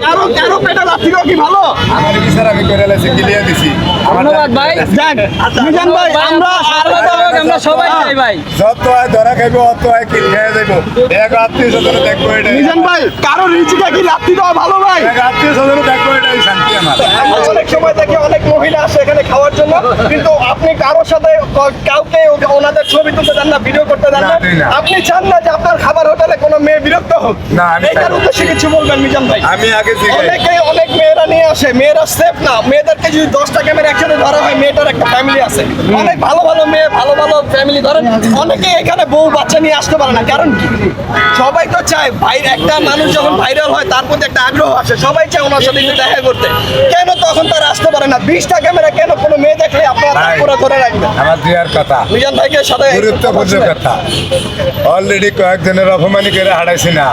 কারও পেটে কি ভালো? আমার বিচার আমি করে লাইছি ক্লিয়ার দিছি। ধন্যবাদ ভাই। যাক মিজান ভাই আমরা আলাদা হোক, আমরা সবাই চাই ভাই যত হয় ধরা খাইবো অত হয় কিল খেয়ে যাইবো। এক আত্মীয় স্বজন দেখব এটা মিজান ভাই কারও রিচিকে কি লাথি দেওয়া ভালো ভাই? এক আত্মীয় স্বজন দেখব এটাই শান্তি আমার। অনেক সময় দেখি অনেক মহিলা আসে এখানে খাওয়ার জন্য কিন্তু আপনি কারোর সাথে কাউকে ওনাদের ছবি তুলতে চান না ভিডিও করতে চান না। আপনি চান না যে আপনার খাবার হোটেলে কোনো মেয়ে বিরক্ত হোক। না, এটার উদ্দেশ্যে কিছু বলবেন মিজান ভাই? আমি আগে অনেকে অনেক মেয়েরা নিয়ে আসে মেয়েরা সেফ না। মেয়েদেরকে যদি দশটা ক্যামেরা একসাথে ধরা হয় মেয়েটার একটা ফ্যামিলি আছে। অনেক ভালো ভালো মেয়ে ভালো ভালো ফ্যামিলি ধরেন। অনেকে এখানে বউ বাচ্চা নিয়ে আসতে পারে না। কারণ কি? সবাই তো চায় ভাই একটা মানুষ যখন ভাইরাল হয় তার প্রতি একটা আগ্রহ আসে। সবাই চায় ওনার সাথে একটু দেখা করতে। কেন তখন তারা আসতে পারে না? বিশটা ক্যামেরা কেন কোনো মেয়ে দেখলে আপনারা। করে ধরে রাখবেন? আমার দুয়ার কথা। মিজান ভাইকে সাথে গুরুত্বপূর্ণ কথা। অলরেডি কয়েকজনের অপমানি করে হারাইছি না।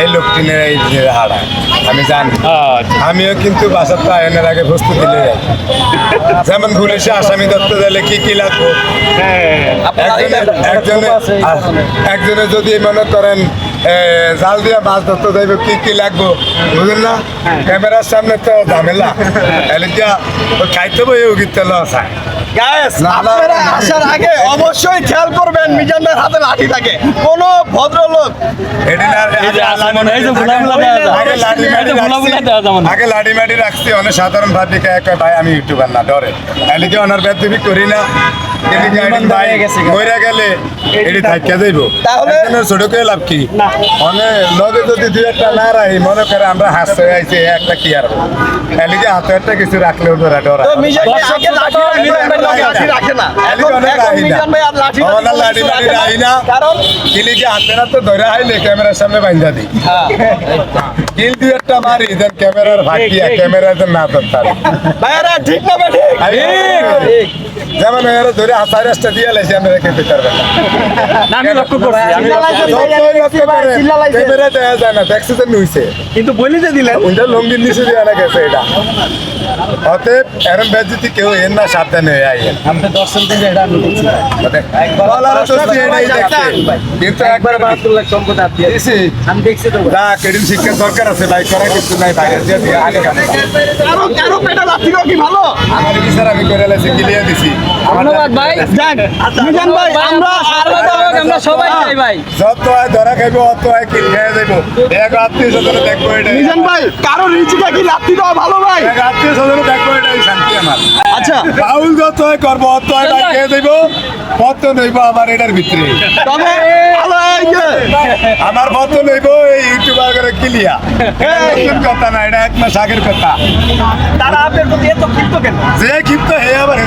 এই লোকটি নিয়ে এই যে হারায়। আমি জানি। আমিও কিন্তু বাসার তো আয়নের আগে প্রস্তুতি নিয়ে যেমন যেমন পুলিশে আসামি দত্ত দিলে কি কি লাগবে? একজনের একজনে একজনে যদি মনে করেন জাল দিয়ে মাছ ধরতে যাইব কি কি লাগবো? বুঝলেন না? ক্যামেরার সামনে তো ঝামেলা। তাহলে কি খাইতে বই গীতে লস হয়। আপনারা আসার আগে অবশ্যই খেয়াল করবেন হাতে লাঠি থাকে। কোনো ভদ্রলোক এই এই। আগে লাঠি মাটি রাখছি। অনেক সাধারণ এক ভাই আমি ইউটিউবার না ডরে তাহলে কি অনার বেদবি করি না? কিন্তু কি একদিন মইরা গেলে এটি থাকিয়া যাইব। তাহলে- ছোট করে লাভ কি? লগে যদি দুই একটা না রাখি মনে করে আমরা হাসতে আইছি একটা কি আর হাতে একটা কিছু রাখলেও ডরা ডরা। তো মিজান ভাই দর্শক আগে লাঠি তো রাখতো, মিজান ভাই এখন লাঠি লাঠি রাখে না। তাহলে এখন কি অনেক এখন রাখি না। মিজান ভাই আর লাঠি আমার টাঠি লাঠি কিছু মাটি রাখে রাখি না। কারণ কিলি কি হাতে না তো ধরে হাইলে ক্যামেরার সামনে বাইন্ধা দিই কিল দুই একটা মারি দেন ক্যামেরার ভাটিয়া ক্যামেরা না ঠিক না ঠিক। ঠিক। যেমন এরা ধরে হাতার রাস্তা দিয়ে লাইছে আমরা রেখে না। আমি লক্ষ্য করছি আমি ক্যামেরা দেয়া যায় না দেখছে তো নুইছে। কিন্তু বলি যে দিলেন? ওইটা লঙ্গির নিচে দিয়ে আনা গেছে এটা। অতএব এরম বেজিতি কেউ এর না সাবধানে হয়ে আইয়েন আপনি দর্শন থেকে এটা আমি দেখছি। ভাই। বলার তো এটাই দেখছে। কিন্তু একবার বাহাত্তর লাখ সম্পদ আপনি দিছি। আমি দেখছি তো। না কেডিম শিক্ষার দরকার আছে ভাই করা কিছু নাই বাইরে দিয়ে দিয়ে আগে কাম কারও কারও পেটে লাথি কি ভালো? আমার বিচার আমি করে লাইছি দিছি। people. ধন্যবাদ ভাই। যাক মিজান ভাই আমরা আলাদা হোক, আমরা সবাই চাই ভাই। যত হয় ধরা খাইবো অত হয় কিল খেয়ে যাইবো। এক আত্মীয় স্বজন দেখব এটাই। মিজান ভাই কারও রিচিকে কি লাথি দেওয়া ভালো ভাই? এক আত্মীয় স্বজন দেখব এটাই শান্তি আমার। আচ্ছা। বাউল যত হয় করব অত হয় না খেয়ে যাইবো। পত্র নইবো আমার এটার ভিতরে। তবে ভালো আমার পত্র নইবো এই ইউটিউবার করে কিলিয়া। নতুন কথা না এটা এক মাস আগের কথা। তারা আপনার প্রতি এত ক্ষিপ্ত কেন? যে ক্ষিপ্ত হে আবার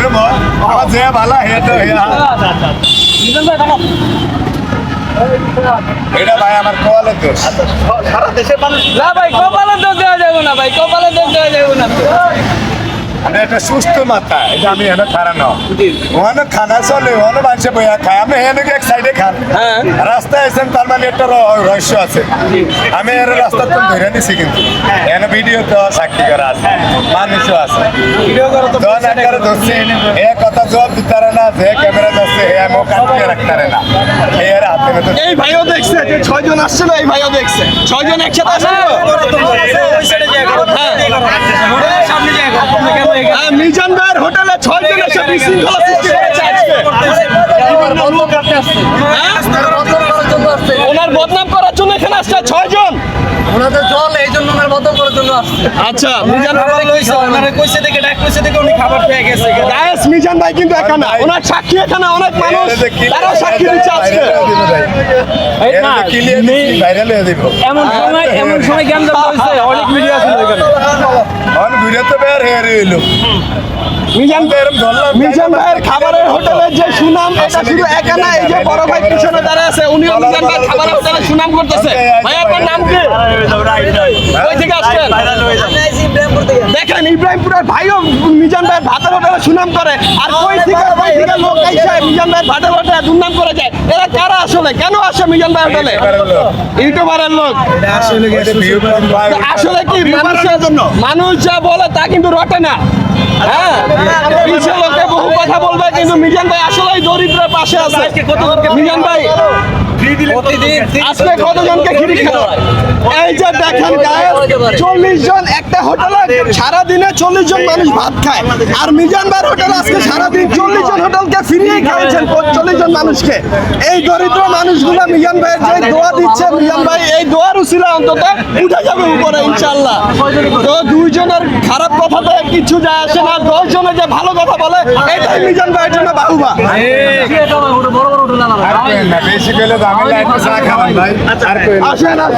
আমার যে ভালা হে তো হে মিজান ভাই, এটা ভাই আমার কোয়ালের দোষ। সারা দেশের মানুষ না ভাই কপালে দোষ দেওয়া যাবে না ভাই কপালে দোষ দেওয়া যাবে না তো। এটা একটা সুস্থ মাথা এটা আমি এনে খারানো ওখানে খানা চলে ওখানে মানুষে বইয়া খায় আমি এনে এক সাইডে খান হ্যাঁ। রাস্তায় এসেন তার মানে একটা রহস্য আছে আমি এর রাস্তা তো ধরে নিছি কিন্তু এনে ভিডিও তো সাক্ষী করা আছে মানুষও আছে জন একবারে ধরছি এ কথা জবাব দিতারে না যে ক্যামেরা ধরছে হে মুখ আটকে রাখতারে না এ এর হাতে এই ভাইও দেখছে যে ছয়জন আসছিল এই ভাইও দেখছে ছয়জন একসাথে আসছিল হ্যাঁ। সামনে যাই এখন। আপনি কেন এখানে? মিজান ভাইয়ের হোটেলে ছয়জন এসে বিশৃঙ্খলা সৃষ্টি করেছে আজকে? ওনার বদনাম করার জন্য এখানে আসছে ছয়জন ওনাদের জল এই জন্য ওনার বদল করার জন্য আসছে। আচ্ছা মিজান ওনারা কইছে থেকে ডাক কইছে থেকে উনি খাবার পেয়ে গেছে। গায়েস মিজান ভাই কিন্তু এখানে ওনার সাক্ষী এখানে অনেক মানুষ। তারাও সাক্ষী দিচ্ছে আজকে এই না, মেয়ে- ভাইরাল হয়ে দিব। এমন সময় এমন সময় জ্ঞান দেওয়া হয়েছে অনেক ভিডিও আছে। ওইখানে অন ঘুরে তো বের হয়ে রইল মিজান মিজান ভাইয়ের খাবারের হোটেলের যে সুনাম এটা শুধু একা না এই যে বড় ভাই পিছনে দাঁড়ায় আছে উনিও মিজান ভাই খাবারের হোটেলে সুনাম করতেছে। ভাই আপনার নাম কি? কই থেকে আসছেন? দেখেন ইব্রাহিমপুরের ভাইও মিজান ভাইয়ের ভাতের হোটেলে সুনাম করে। আর কই থেকে কই থেকে লোক আইসা মিজান ভাইয়ের ভাতের হোটেলে দুর্নাম করে যায়। এরা কারা আসলে? কেন আসে মিজান ভাই হোটেলে? ইউটিউবারের লোক। আসলে কি মানুষের জন্য। মানুষ যা বলে তা কিন্তু রটে না। হ্যাঁ? লোকে বহু কথা বলবে কিন্তু মিজান ভাই আসলেই দরিদ্রের পাশে আছে। মিজান ভাই আজকে কতজনকে ঘিরে খেলা? এই যে দেখেন গায়ে চল্লিশ জন একটা হোটেলে সারাদিনে চল্লিশ জন মানুষ ভাত খায়। আর মিজান ভাইয়ের হোটেল আজকে সারাদিন চল্লিশ জন হোটেলকে ফিরিয়ে খাইয়েছেন। চল্লিশ জন মানুষকে। এই দরিদ্র মানুষগুলো মিজান ভাইয়ের যে দোয়া দিচ্ছে মিজান ভাই, এই দোয়ার উচিলা অন্তত উঠে যাবে উপরে ইনশাল্লাহ তো দুইজনের খারাপ কথাতে কিছু যায় আসে না দশ জনে যে ভালো কথা বলে, এটাই মিজান ভাইয়ের জন্য বাহুবা। আসেন আসেন।